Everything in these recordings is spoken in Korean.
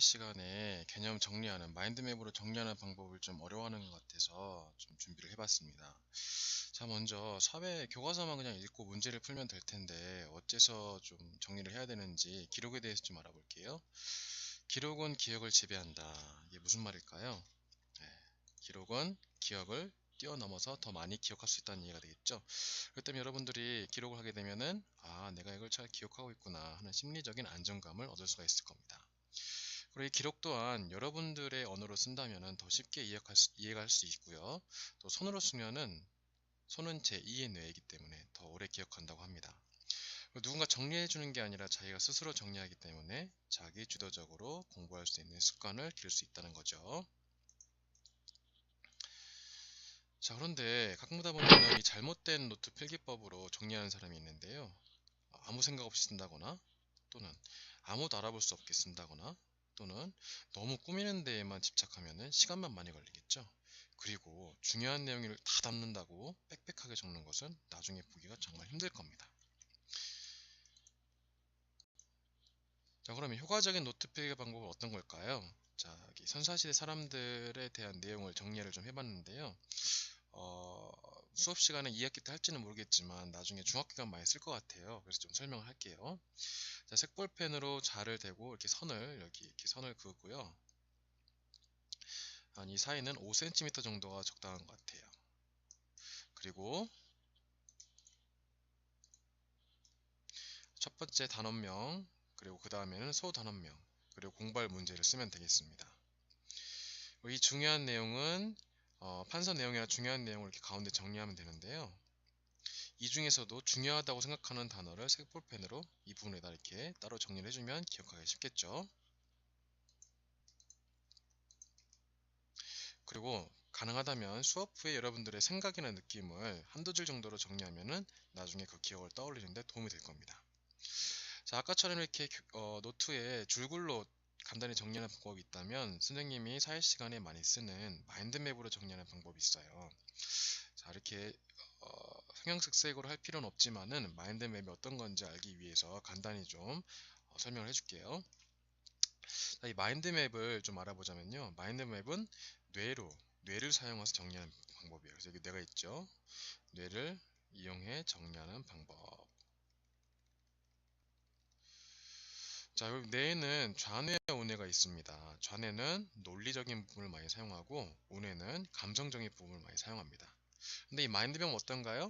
시간에 개념 정리하는 마인드맵으로 정리하는 방법을 좀 어려워하는 것 같아서 좀 준비를 해봤습니다. 자, 먼저 사회 교과서만 그냥 읽고 문제를 풀면 될 텐데 어째서 좀 정리를 해야 되는지 기록에 대해서 좀 알아볼게요. 기록은 기억을 지배한다. 이게 무슨 말일까요? 네, 기록은 기억을 뛰어넘어서 더 많이 기억할 수 있다는 이해가 되겠죠. 때문에 여러분들이 기록을 하게 되면은 아 내가 이걸 잘 기억하고 있구나 하는 심리적인 안정감을 얻을 수가 있을 겁니다. 그리고 이 기록 또한 여러분들의 언어로 쓴다면 더 쉽게 이해할 수, 이해가 할수 있고요. 또 손으로 쓰면은 손은 제2의 뇌이기 때문에 더 오래 기억한다고 합니다. 누군가 정리해 주는 게 아니라 자기가 스스로 정리하기 때문에 자기 주도적으로 공부할 수 있는 습관을 기를 수 있다는 거죠. 자, 그런데 가끔가다 보면 이 잘못된 노트 필기법으로 정리하는 사람이 있는데요. 아무 생각 없이 쓴다거나 또는 아무도 알아볼 수 없게 쓴다거나 또는 너무 꾸미는 데에만 집착하면 시간만 많이 걸리겠죠. 그리고 중요한 내용을 다 담는다고 빽빽하게 적는 것은 나중에 보기가 정말 힘들 겁니다. 자, 그러면 효과적인 노트 필기 방법은 어떤 걸까요? 자, 선사시대 사람들에 대한 내용을 정리를 좀 해봤는데요. 어, 수업 시간에 2학기 때 할지는 모르겠지만 나중에 가면 많이 쓸 것 같아요. 그래서 좀 설명을 할게요. 자, 색볼펜으로 자를 대고 이렇게 선을 여기 이렇게 선을 그었고요. 한 이 사이는 5cm 정도가 적당한 것 같아요. 그리고 첫 번째 단원명 그리고 그 다음에는 소 단원명 그리고 공발 문제를 쓰면 되겠습니다. 이 중요한 내용은 어, 판서 내용이나 중요한 내용을 이렇게 가운데 정리하면 되는데요. 이 중에서도 중요하다고 생각하는 단어를 색볼펜으로 이 부분에다 이렇게 따로 정리를 해주면 기억하기 쉽겠죠. 그리고 가능하다면 수업 후에 여러분들의 생각이나 느낌을 한두 줄 정도로 정리하면은 나중에 그 기억을 떠올리는데 도움이 될 겁니다. 자, 아까처럼 이렇게 어, 노트에 줄글로 간단히 정리하는 방법이 있다면 선생님이 사회 시간에 많이 쓰는 마인드맵으로 정리하는 방법이 있어요. 자 이렇게 어, 성형색색으로 할 필요는 없지만은 마인드맵이 어떤 건지 알기 위해서 간단히 좀 어, 설명을 해줄게요. 자, 이 마인드맵을 좀 알아보자면요. 마인드맵은 뇌로 뇌를 사용해서 정리하는 방법이에요. 그래서 여기 뇌가 있죠. 뇌를 이용해 정리하는 방법. 자, 여기 뇌에는 좌뇌와 우뇌가 있습니다. 좌뇌는 논리적인 부분을 많이 사용하고 우뇌는 감성적인 부분을 많이 사용합니다. 근데 이 마인드맵은 어떤가요?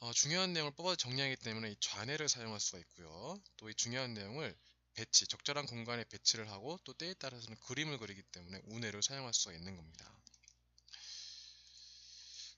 어, 중요한 내용을 뽑아 정리하기 때문에 이 좌뇌를 사용할 수가 있고요. 또 이 중요한 내용을 배치, 적절한 공간에 배치를 하고 또 때에 따라서는 그림을 그리기 때문에 우뇌를 사용할 수가 있는 겁니다.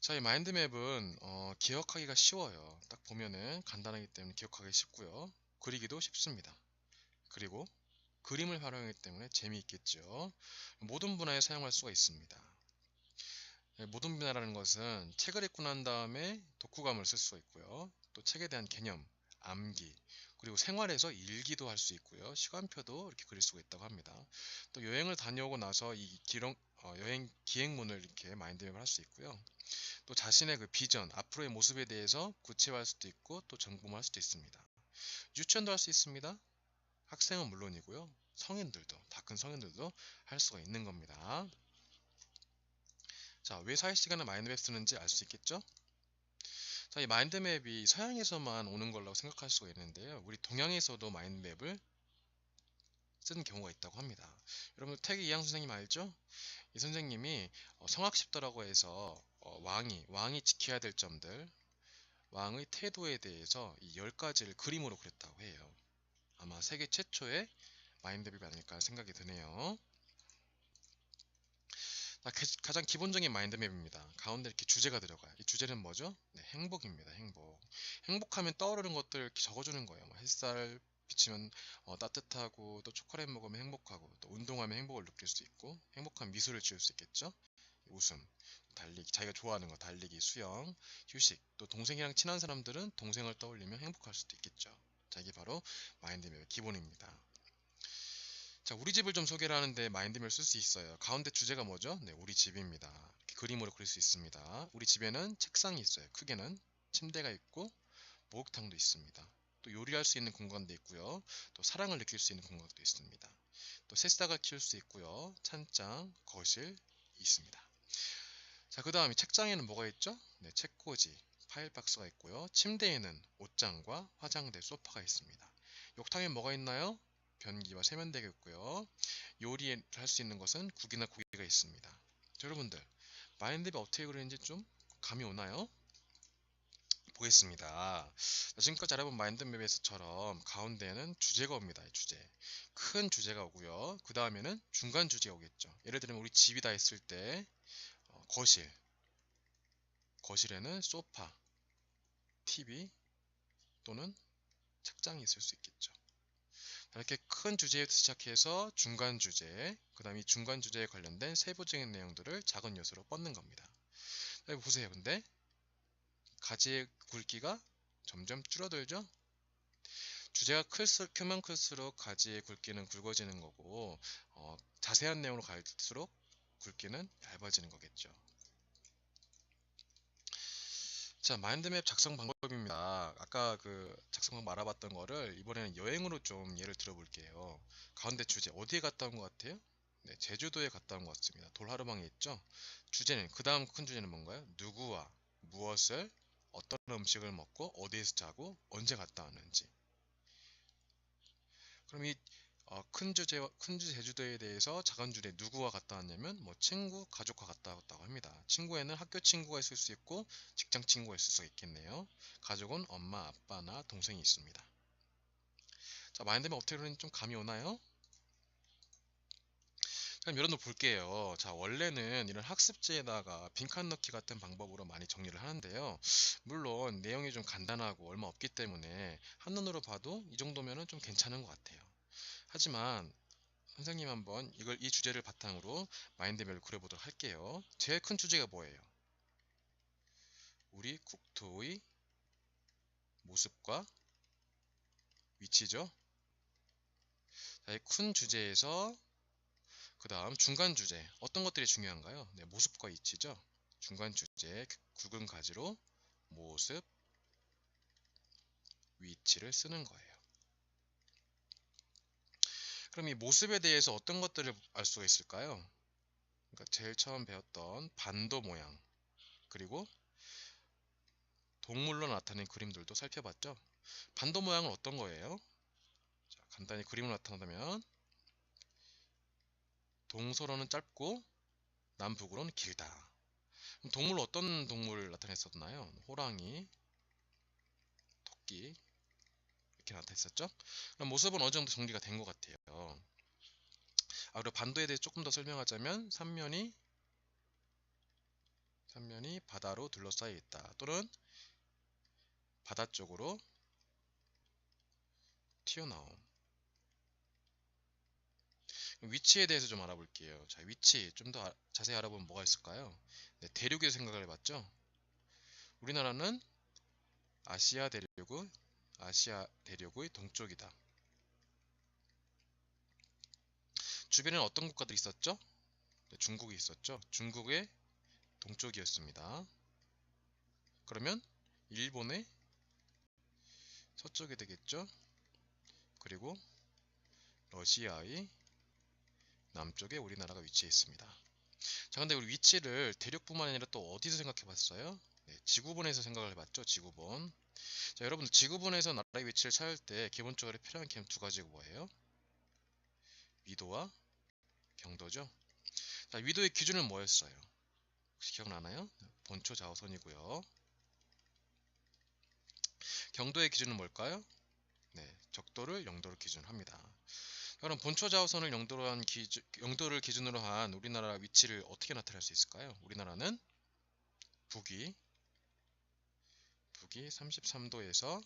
자, 이 마인드맵은 어, 기억하기가 쉬워요. 딱 보면은 간단하기 때문에 기억하기 쉽고요. 그리기도 쉽습니다. 그리고 그림을 활용하기 때문에 재미있겠죠. 모든 분야에 사용할 수가 있습니다. 네, 모든 분야라는 것은 책을 읽고 난 다음에 독후감을 쓸 수가 있고요. 또 책에 대한 개념, 암기, 그리고 생활에서 일기도 할 수 있고요. 시간표도 이렇게 그릴 수가 있다고 합니다. 또 여행을 다녀오고 나서 이 기록, 어, 여행 기획문을 이렇게 마인드맵을 할 수 있고요. 또 자신의 그 비전, 앞으로의 모습에 대해서 구체화할 수도 있고 또 정범할 수도 있습니다. 유치원도 할 수 있습니다. 학생은 물론이고요. 성인들도, 다 큰 성인들도 할 수가 있는 겁니다. 자, 왜 사회 시간에 마인드맵 쓰는지 알 수 있겠죠? 자, 이 마인드맵이 서양에서만 오는 걸로 생각할 수가 있는데요. 우리 동양에서도 마인드맵을 쓰는 경우가 있다고 합니다. 여러분 태기 이양 선생님 알죠? 이 선생님이 어, 성학십도라고 해서 어, 왕이 왕이 지켜야 될 점들, 왕의 태도에 대해서 이 10가지를 그림으로 그렸다고 해요. 아마 세계 최초의 마인드맵이 아닐까 생각이 드네요. 가장 기본적인 마인드맵입니다. 가운데 이렇게 주제가 들어가요. 이 주제는 뭐죠? 네, 행복입니다. 행복. 행복하면 떠오르는 것들 이렇게 적어주는 거예요. 뭐 햇살 비치면 어, 따뜻하고 또 초콜릿 먹으면 행복하고 또 운동하면 행복을 느낄 수 있고 행복한 미술을 지을 수 있겠죠. 웃음, 달리기, 자기가 좋아하는 거 달리기, 수영, 휴식, 또 동생이랑 친한 사람들은 동생을 떠올리면 행복할 수도 있겠죠. 자, 이게 바로 마인드맵의 기본입니다. 자, 우리 집을 좀 소개를 하는데 마인드맵을 쓸 수 있어요. 가운데 주제가 뭐죠? 네, 우리 집입니다. 그림으로 그릴 수 있습니다. 우리 집에는 책상이 있어요. 크게는 침대가 있고 목욕탕도 있습니다. 또 요리할 수 있는 공간도 있고요. 또 사랑을 느낄 수 있는 공간도 있습니다. 또 새싹을 키울 수 있고요. 찬장, 거실 있습니다. 자, 그 다음에 책장에는 뭐가 있죠? 네, 책꽂이, 파일 박스가 있고요. 침대에는 옷장과 화장대, 소파가 있습니다. 욕탕에 뭐가 있나요? 변기와 세면대가 있고요. 요리할 수 있는 것은 국이나 고기가 있습니다. 자, 여러분들 마인드맵 어떻게 그리는지 좀 감이 오나요? 보겠습니다. 자, 지금까지 알아본 마인드맵에서처럼 가운데에는 주제가 옵니다. 이 주제. 큰 주제가 오고요. 그 다음에는 중간 주제가 오겠죠. 예를 들면 우리 집이다 했을 때 어, 거실. 거실에는 소파, TV 또는 책장이 있을 수 있겠죠. 이렇게 큰 주제부터 시작해서 중간 주제, 그 다음에 중간 주제에 관련된 세부적인 내용들을 작은 요소로 뻗는 겁니다. 보세요. 근데 가지의 굵기가 점점 줄어들죠? 주제가 클수, 크면 클수록 가지의 굵기는 굵어지는 거고 어, 자세한 내용으로 갈수록 굵기는 얇아지는 거겠죠. 자, 마인드맵 작성 방법입니다. 아까 그 작성 방법 알아봤던 거를 이번에는 여행으로 좀 예를 들어볼게요. 가운데 주제 어디에 갔다 온 것 같아요? 네, 제주도에 갔다 온 것 같습니다. 돌하루방에 있죠? 주제는 그 다음 큰 주제는 뭔가요? 누구와 무엇을 어떤 음식을 먹고 어디에서 자고 언제 갔다 왔는지. 그럼 이 어, 큰 주제 큰 제주도에 대해서 작은 주제 누구와 갔다 왔냐면 뭐 친구, 가족과 갔다 왔다고 합니다. 친구에는 학교 친구가 있을 수 있고 직장 친구가 있을 수 있겠네요. 가족은 엄마, 아빠나 동생이 있습니다. 자, 마인드맵 그리는지 좀 감이 오나요? 그럼 여러분들 볼게요. 자, 원래는 이런 학습지에다가 빈칸 넣기 같은 방법으로 많이 정리를 하는데요. 물론 내용이 좀 간단하고 얼마 없기 때문에 한눈으로 봐도 이 정도면은 좀 괜찮은 것 같아요. 하지만 선생님 한번 이걸 이 주제를 바탕으로 마인드맵을 그려보도록 할게요. 제일 큰 주제가 뭐예요? 우리 국토의 모습과 위치죠. 자, 이큰 주제에서 그 다음 중간 주제 어떤 것들이 중요한가요? 네, 모습과 위치죠. 중간 주제 굵은 가지로 모습, 위치를 쓰는 거예요. 그럼 이 모습에 대해서 어떤 것들을 알 수가 있을까요? 그러니까 제일 처음 배웠던 반도 모양 그리고 동물로 나타낸 그림들도 살펴봤죠. 반도 모양은 어떤 거예요? 자, 간단히 그림을 나타낸다면 동서로는 짧고 남북으로는 길다. 동물 어떤 동물을 나타냈었나요? 호랑이, 토끼 이렇게 나타냈었죠. 그럼 모습은 어느 정도 정리가 된 것 같아요. 아 그리고 반도에 대해 조금 더 설명하자면 삼면이 삼면이 바다로 둘러싸여 있다. 또는 바다 쪽으로 튀어나옴. 위치에 대해서 좀 알아볼게요. 자, 위치 좀 더 자세히 알아보면 뭐가 있을까요? 네, 대륙에서 생각을 해봤죠. 우리나라는 아시아 대륙의 아시아 대륙의 동쪽이다. 주변에는 어떤 국가들이 있었죠? 네, 중국이 있었죠. 중국의 동쪽이었습니다. 그러면 일본의 서쪽이 되겠죠. 그리고 러시아의 남쪽에 우리나라가 위치해 있습니다. 자, 근데 우리 위치를 대륙뿐만 아니라 또 어디서 생각해 봤어요? 네, 지구본에서 생각을 해봤죠. 지구본. 자, 여러분들 지구본에서 나라의 위치를 찾을 때 기본적으로 필요한 개념 두 가지가 뭐예요? 위도와 경도죠. 자, 위도의 기준은 뭐였어요? 혹시 기억나나요? 본초 좌우선이고요. 경도의 기준은 뭘까요? 네, 적도를 영도로 기준합니다. 그럼 본초 좌우선을 영도로 한 기준, 영도를 기준으로 한 우리나라 위치를 어떻게 나타낼 수 있을까요? 우리나라는 북위 북위 33도에서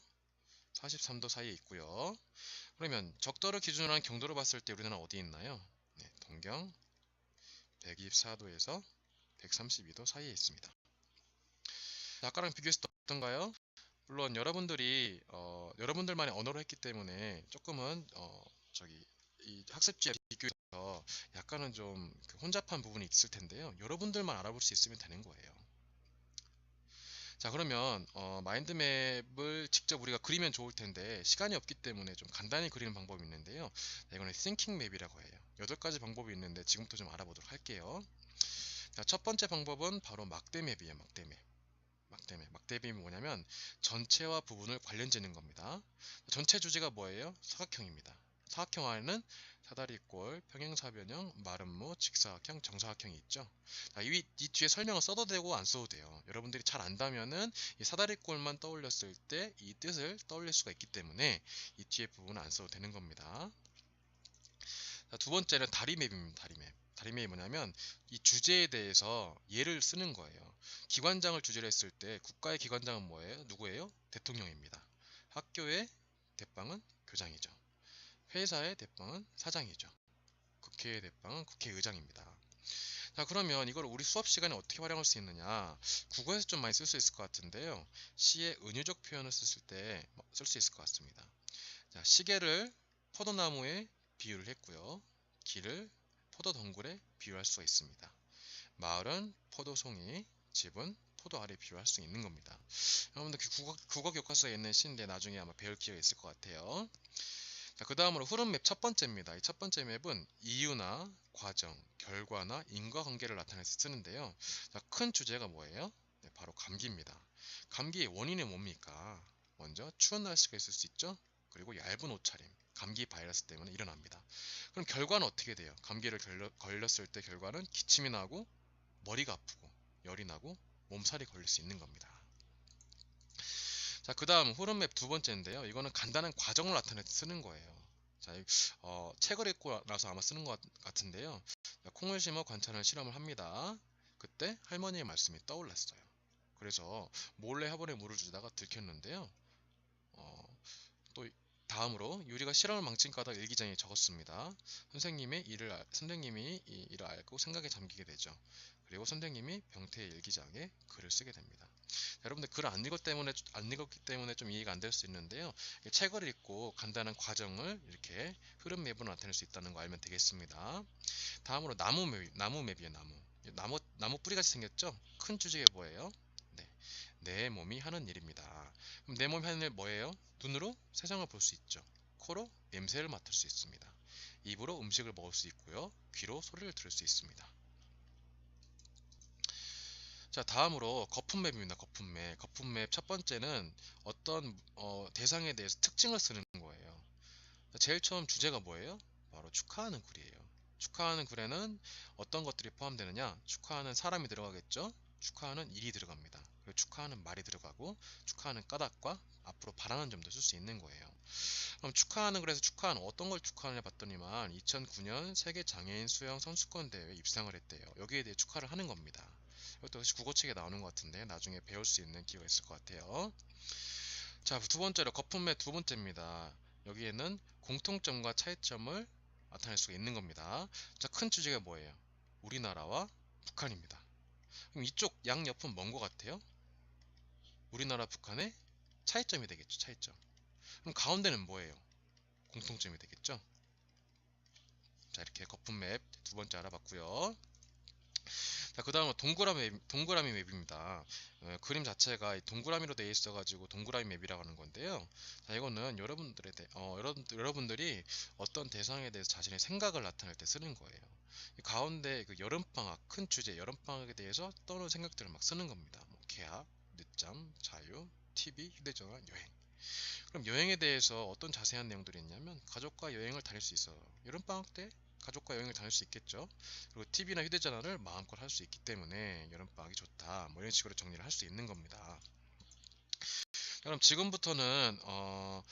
43도 사이에 있고요. 그러면 적도를 기준으로 한 경도로 봤을 때 우리나라 어디 있나요? 네, 동경 124도에서 132도 사이에 있습니다. 아까랑 때 어떤가요? 물론 여러분들이 어, 여러분들만의 언어로 했기 때문에 조금은 어, 저기 이 학습지와 비교해서 약간은 좀그 혼잡한 부분이 있을 텐데요. 여러분들만 알아볼 수 있으면 되는 거예요. 자 그러면 어, 마인드맵을 직접 우리가 그리면 좋을 텐데 시간이 없기 때문에 좀 간단히 그리는 방법이 있는데요. 자, 이거는 thinking 맵이라고 해요. 여덟 가지 방법이 있는데 지금부터 좀 알아보도록 할게요. 자, 첫 번째 방법은 바로 막대 맵이에요. 막대 맵. 막대 맵. 막대 맵이 뭐냐면 전체와 부분을 관련지는 겁니다. 전체 주제가 뭐예요? 사각형입니다. 사각형 안에는 사다리꼴, 평행사변형, 마름모, 직사각형, 정사각형이 있죠. 자, 이, 이 뒤에 설명을 써도 되고 안 써도 돼요. 여러분들이 잘 안다면은 이 사다리꼴만 떠올렸을 때 이 뜻을 떠올릴 수가 있기 때문에 이 뒤에 부분은 안 써도 되는 겁니다. 자, 두 번째는 다리 맵입니다. 다리 맵. 다리 맵이 뭐냐면 이 주제에 대해서 예를 쓰는 거예요. 기관장을 주제로 했을 때 국가의 기관장은 뭐예요? 누구예요? 대통령입니다. 학교의 대빵은 교장이죠. 회사의 대빵은 사장이죠. 국회의 대빵은 국회의장입니다. 자 그러면 이걸 우리 수업 시간에 어떻게 활용할 수 있느냐? 국어에서 좀 많이 쓸 수 있을 것 같은데요. 시의 은유적 표현을 썼을 때쓸 수 있을 것 같습니다. 자 시계를 포도나무에 비유를 했고요. 길을 포도 덩굴에 비유할 수가 있습니다. 마을은 포도송이 집은 포도알에 비유할 수 있는 겁니다. 여러분들 그 국어, 국어 교과서에 있는 시인데 나중에 아마 배울 기회가 있을 것 같아요 자, 그 다음으로 흐름 맵 첫 번째입니다. 이 첫 번째 맵은 이유나 과정, 결과나 인과관계를 나타내서 쓰는데요. 자, 큰 주제가 뭐예요? 네, 바로 감기입니다. 감기의 원인이 뭡니까? 먼저 추운 날씨가 있을 수 있죠. 그리고 얇은 옷차림, 감기 바이러스 때문에 일어납니다. 그럼 결과는 어떻게 돼요? 감기를 걸렸, 을 때 결과는 기침이 나고 머리가 아프고 열이 나고 몸살이 걸릴 수 있는 겁니다. 자, 그 다음 흐름맵 두 번째인데요. 이거는 간단한 과정을 나타내서 쓰는 거예요. 자, 어, 책을 읽고 나서 아마 쓰는 것 같은데요. 자, 콩을 심어 관찰을 실험을 합니다. 그때 할머니의 말씀이 떠올랐어요. 그래서 몰래 화분에 물을 주다가 들켰는데요. 어, 또 다음으로 유리가 실험을 망친 까닭 일기장에 적었습니다. 선생님의 일을 선생님이 이 일을 알고 생각에 잠기게 되죠. 그리고 선생님이 병태의 일기장에 글을 쓰게 됩니다. 여러분들 글을 안 읽었 때문에 안 읽었기 때문에 좀 이해가 안 될 수 있는데요. 책을 읽고 간단한 과정을 이렇게 흐름 맵으로 나타낼 수 있다는 거 알면 되겠습니다. 다음으로 나무 맵, 나무 맵이에요. 나무. 나무 나무 뿌리 같이 생겼죠? 큰 주제가 뭐예요? 네, 내 몸이 하는 일입니다. 그럼 내 몸이 하는 일 뭐예요? 눈으로 세상을 볼 수 있죠. 코로 냄새를 맡을 수 있습니다. 입으로 음식을 먹을 수 있고요. 귀로 소리를 들을 수 있습니다. 자 다음으로 거품맵입니다. 거품맵. 거품맵 첫 번째는 어떤 어, 대상에 대해서 특징을 쓰는 거예요. 제일 처음 주제가 뭐예요? 바로 축하하는 글이에요. 축하하는 글에는 어떤 것들이 포함되느냐? 축하하는 사람이 들어가겠죠? 축하하는 일이 들어갑니다. 축하하는 말이 들어가고 축하하는 까닭과 앞으로 바라는 점도 쓸 수 있는 거예요. 그럼 축하하는 그래서 축하하는 어떤 걸 축하하느냐 봤더니만 2009년 세계 장애인 수영 선수권 대회에 입상을 했대요. 여기에 대해 축하를 하는 겁니다. 이것도 역시 국어책에 나오는 것 같은데 나중에 배울 수 있는 기회가 있을 것 같아요. 자, 두 번째로 거품의 두 번째입니다. 여기에는 공통점과 차이점을 나타낼 수가 있는 겁니다. 자, 큰 주제가 뭐예요? 우리나라와 북한입니다. 그럼 이쪽 양옆은 먼 것 같아요? 우리나라 북한의 차이점이 되겠죠. 차이점. 그럼 가운데는 뭐예요? 공통점이 되겠죠. 자, 이렇게 거품 맵 두 번째 알아봤고요. 자, 그 다음은 동그라미, 맵, 동그라미 맵입니다. 어, 그림 자체가 동그라미로 되어 있어가지고 동그라미 맵이라고 하는 건데요. 자, 이거는 여러분들의, 대, 어, 여러분, 여러분들이 어떤 대상에 대해서 자신의 생각을 나타낼 때 쓰는 거예요. 가운데 그 여름방학, 큰 주제, 여름방학에 대해서 떠오르는 생각들을 막 쓰는 겁니다. 뭐 계약, 늦잠, 자유, TV, 휴대전화, 여행. 그럼 여행에 대해서 어떤 자세한 내용들이 있냐면 가족과 여행을 다닐 수 있어요. 여름방학 때 가족과 여행을 다닐 수 있겠죠. 그리고 TV나 휴대전화를 마음껏 할 수 있기 때문에 여름방학이 좋다. 뭐 이런 식으로 정리를 할 수 있는 겁니다. 그럼 지금부터는 어,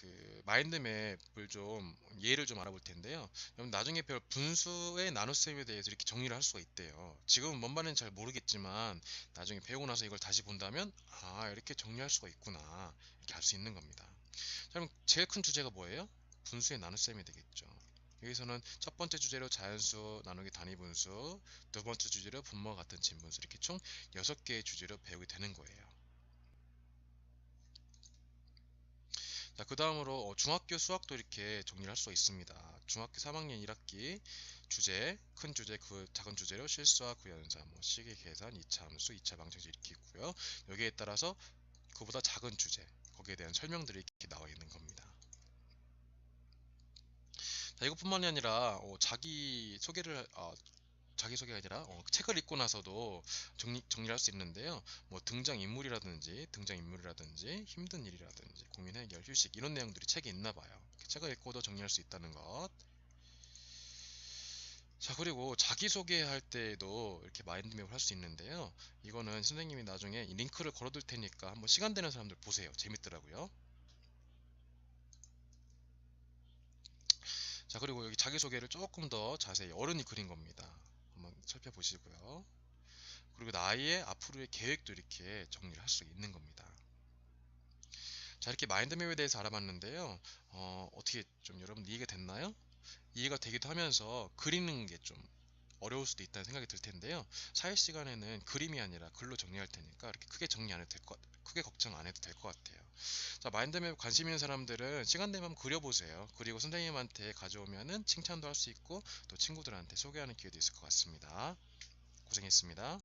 그 마인드맵을 좀 예를 좀 알아볼 텐데요. 그럼 나중에 배울 분수의 나눗셈에 대해서 이렇게 정리를 할 수가 있대요. 지금은 뭔 말인지 잘 모르겠지만 나중에 배우고 나서 이걸 다시 본다면 아 이렇게 정리할 수가 있구나 이렇게 할수 있는 겁니다. 자, 그럼 제일 큰 주제가 뭐예요? 분수의 나눗셈이 되겠죠. 여기서는 첫 번째 주제로 자연수 나누기 단위분수, 두 번째 주제로 분모 같은 진분수 이렇게 총 6개의 주제로 배우게 되는 거예요. 자, 그 다음으로 어, 중학교 수학도 이렇게 정리를 할 수가 있습니다. 중학교 3학년 1학기 주제, 큰 주제, 그 작은 주제로 실수와 구현사, 뭐 시계 계산, 2차 함수, 2차 방정식 이렇게 있고요. 여기에 따라서 그보다 작은 주제, 거기에 대한 설명들이 이렇게 나와 있는 겁니다. 자, 이것뿐만이 아니라 어, 자기 소개를 어, 자기 소개가 아니라 어, 책을 읽고 나서도 정리 정리할 수 있는데요. 뭐 등장 인물이라든지 등장 인물이라든지 힘든 일이라든지 고민 해결 휴식 이런 내용들이 책에 있나 봐요. 책을 읽고도 정리할 수 있다는 것. 자 그리고 자기소개할 때에도 이렇게 마인드맵을 할 수 있는데요. 이거는 선생님이 나중에 이 링크를 걸어둘 테니까 한번 시간 되는 사람들 보세요. 재밌더라고요. 자 그리고 여기 자기소개를 조금 더 자세히 어른이 그린 겁니다. 살펴보시고요. 그리고 나의 앞으로의 계획도 이렇게 정리를 할 수 있는 겁니다. 자 이렇게 마인드맵에 대해서 알아봤는데요. 어, 어떻게 좀 여러분 이해가 됐나요? 이해가 되기도 하면서 그리는 게 좀 어려울 수도 있다는 생각이 들 텐데요. 사회 시간에는 그림이 아니라 글로 정리할 테니까 이렇게 크게 정리 안 해도 될 것, 크게 걱정 안 해도 될 것 같아요. 자, 마인드맵 관심 있는 사람들은 시간 되면 그려보세요. 그리고 선생님한테 가져오면은 칭찬도 할 수 있고 또 친구들한테 소개하는 기회도 있을 것 같습니다. 고생했습니다.